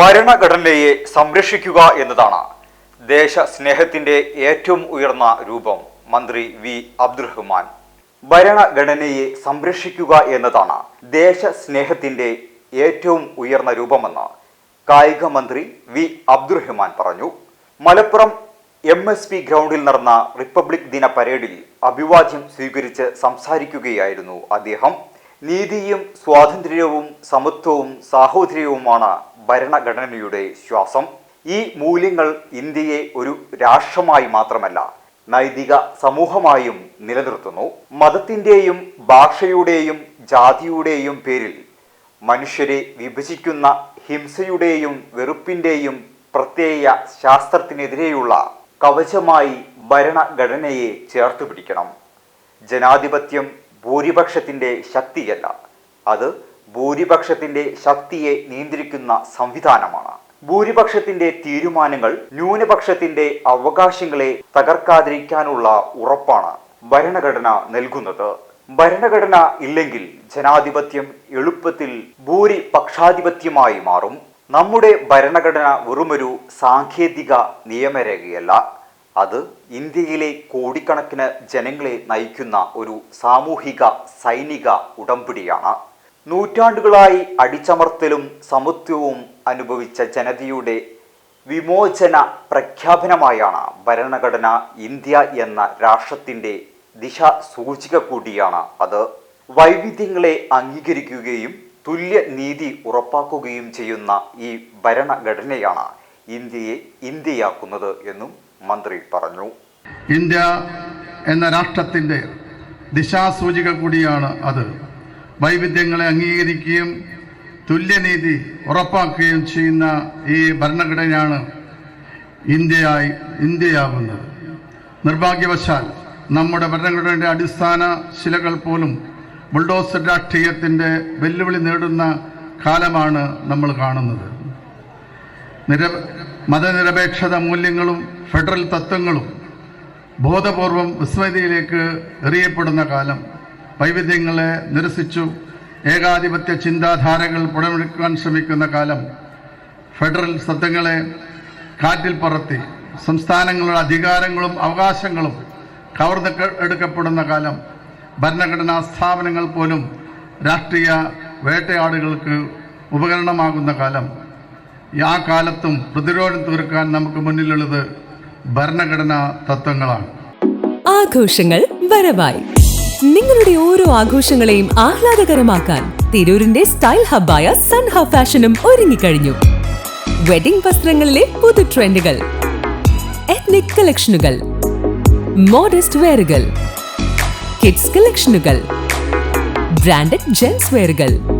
ഭരണഘടനയെ സംരക്ഷിക്കുക എന്നതാണ് ദേശസ്നേഹത്തിന്റെ ഏറ്റവും ഉയർന്ന രൂപം മന്ത്രി വി. അബ്ദുറഹ്മാൻ. ഭരണഘടനയെ സംരക്ഷിക്കുക എന്നതാണ് ദേശസ്നേഹത്തിന്റെ ഏറ്റവും ഉയർന്ന രൂപമെന്ന് കായിക മന്ത്രി വി. അബ്ദുറഹ്മാൻ പറഞ്ഞു. മലപ്പുറം എം എസ് പി ഗ്രൗണ്ടിൽ നടന്ന റിപ്പബ്ലിക് ദിന പരേഡിൽ അഭിവാദ്യം സ്വീകരിച്ച് സംസാരിക്കുകയായിരുന്നു അദ്ദേഹം. നീതിയും സ്വാതന്ത്ര്യവും സമത്വവും സാഹോദര്യവുമാണ് ഭരണഘടനയുടെ ശ്വാസം. ഈ മൂല്യങ്ങൾ ഇന്ത്യയെ ഒരു രാഷ്ട്രമായി മാത്രമല്ല നൈതിക സമൂഹമായും നിലനിർത്തുന്നു. മതത്തിന്റെയും ഭാഷയുടെയും ജാതിയുടെയും പേരിൽ മനുഷ്യരെ വിഭജിക്കുന്ന ഹിംസയുടെയും വെറുപ്പിന്റെയും പ്രത്യയ ശാസ്ത്രത്തിനെതിരെയുള്ള കവചമായി ഭരണഘടനയെ ചേർത്ത് പിടിക്കണം. ജനാധിപത്യം ഭൂരിപക്ഷത്തിന്റെ ശക്തിയല്ല. അത് ഭൂരിപക്ഷത്തിന്റെ ശക്തിയെ നിയന്ത്രിക്കുന്ന സംവിധാനമാണ്. ഭൂരിപക്ഷത്തിന്റെ തീരുമാനങ്ങൾ ന്യൂനപക്ഷത്തിന്റെ അവകാശങ്ങളെ തകർക്കാതിരിക്കാനുള്ള ഉറപ്പാണ് ഭരണഘടന നൽകുന്നത്. ഭരണഘടന ഇല്ലെങ്കിൽ ജനാധിപത്യം എളുപ്പത്തിൽ ഭൂരിപക്ഷാധിപത്യമായി മാറും. നമ്മുടെ ഭരണഘടന വെറുമൊരു സാങ്കേതിക നിയമരേഖയല്ല. അത് ഇന്ത്യയിലെ കോടിക്കണക്കിന് ജനങ്ങളെ നയിക്കുന്ന ഒരു സാമൂഹിക സൈനിക ഉടമ്പടിയാണ്. നൂറ്റാണ്ടുകളായി അടിച്ചമർത്തലും സമത്വവും അനുഭവിച്ച ജനതയുടെ വിമോചന പ്രഖ്യാപനമായാണ് ഭരണഘടന ഇന്ത്യ എന്ന രാഷ്ട്രത്തിന്റെ ദിശ സൂചിക കൂടിയാണ് അത്. വൈവിധ്യങ്ങളെ അംഗീകരിക്കുകയും തുല്യ നീതി ഉറപ്പാക്കുകയും ചെയ്യുന്ന ഈ ഭരണഘടനയാണ് ഇന്ത്യയെ ഇന്ത്യയാക്കുന്നത് എന്നും മന്ത്രി പറഞ്ഞു. ഇന്ത്യ എന്ന രാഷ്ട്രത്തിന്റെ ദിശാസൂചിക കൂടിയാണ് അത്. വൈവിധ്യങ്ങളെ അംഗീകരിക്കുകയും തുല്യനീതി ഉറപ്പാക്കുകയും ചെയ്യുന്ന ഈ ഭരണഘടനയാണ് ഇന്ത്യയായി ഇന്ത്യയാവുന്നത്. നിർഭാഗ്യവശാൽ നമ്മുടെ ഭരണഘടനയുടെ അടിസ്ഥാന ശിലകൾ പോലും ബുൾഡോസർ രാഷ്ട്രീയത്തിന്റെ വെല്ലുവിളി നേടുന്ന കാലമാണ് നമ്മൾ കാണുന്നത്. നിര മതനിരപേക്ഷത മൂല്യങ്ങളും ഫെഡറൽ തത്വങ്ങളും ബോധപൂർവം വിസ്മൃതിയിലേക്ക് എറിയപ്പെടുന്ന കാലം വൈവിധ്യങ്ങളെ നിരസിച്ചു ഏകാധിപത്യ ചിന്താധാരകൾ പുടമെടുക്കാൻ ശ്രമിക്കുന്ന കാലം ഫെഡറൽ തത്വങ്ങളെ കാറ്റിൽ പറത്തി സംസ്ഥാനങ്ങളുടെ അധികാരങ്ങളും അവകാശങ്ങളും കവർന്ന് എടുക്കപ്പെടുന്ന കാലം ഭരണഘടനാ സ്ഥാപനങ്ങൾ പോലും രാഷ്ട്രീയ വേട്ടയാടുകൾക്ക് ഉപകരണമാകുന്ന കാലം ആ കാലത്തും പ്രതിരോധം തീർക്കാൻ നമുക്ക് മുന്നിലുള്ളത് ഭരണഘടനാ തത്വങ്ങളാണ്. ആഘോഷങ്ങൾ വരവായി. നിങ്ങളുടെ ഓരോ ആഘോഷങ്ങളെയും ആഹ്ലാദകരമാക്കാൻ തിരൂരിന്റെ സ്റ്റൈൽ ഹബ്ബായ സൺ ഹബ് ഫാഷനും ഒരുങ്ങിക്കഴിഞ്ഞു. വെഡിംഗ് വസ്ത്രങ്ങളിലെ പുതു ട്രെൻഡുകൾ എത്നിക് കളക്ഷനുകൾ മോഡസ്റ്റ് വെയറുകൾ കിഡ്സ് കളക്ഷനുകൾ ബ്രാൻഡഡ് ജെൻസ് വെയറുകൾ